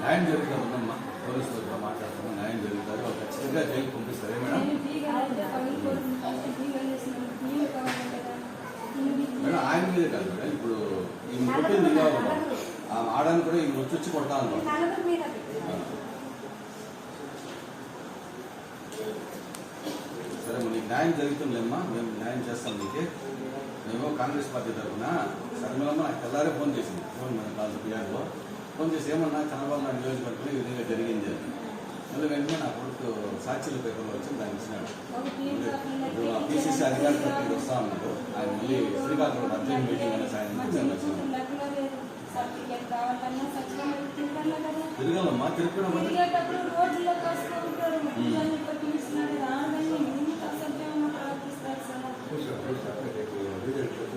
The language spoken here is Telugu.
న్యాయం జరుగుతా ఉందమ్మా పోలీసులతో మాట్లాడుతున్నాం న్యాయం జరుగుతారు వాళ్ళు ఖచ్చితంగా జైలు పంపిస్తారు. మేడం? మేడం ఆయన మీద కాదు మేడం. ఇప్పుడు ఈ పుట్టింది కావాలి ఆడని కూడా ఈ వచ్చి కొడతా ఉన్నాం సరే నీకు న్యాయం జరుగుతుందమ్మా? మేము న్యాయం చేస్తాం నీకే. మేము కాంగ్రెస్ పార్టీ తరఫున? శర్మిలమ్మ నాకు తెల్లారే ఫోన్ చేసింది. ఫోన్ మన కాదు పిఆర్లో ఫోన్ చేసి ఏమన్నా చంద్రబాబు నాయుడు నియోజకవర్గంలో ఈ విధంగా జరిగింది మళ్ళీ వెంటనే నా కొడుకు సాక్షుల పేపర్లో వచ్చి దాన్ని ఇచ్చినాడు. బీసీసీ అధికారులు మీరు వస్తా ఉన్నాడు. ఆయన మళ్ళీ శ్రీకాకుళం అర్జెంట్ మీటింగ్ అనే సాయంత్రం వచ్చింది తిరగలమ్మా? తిరగడం రిజల్ట్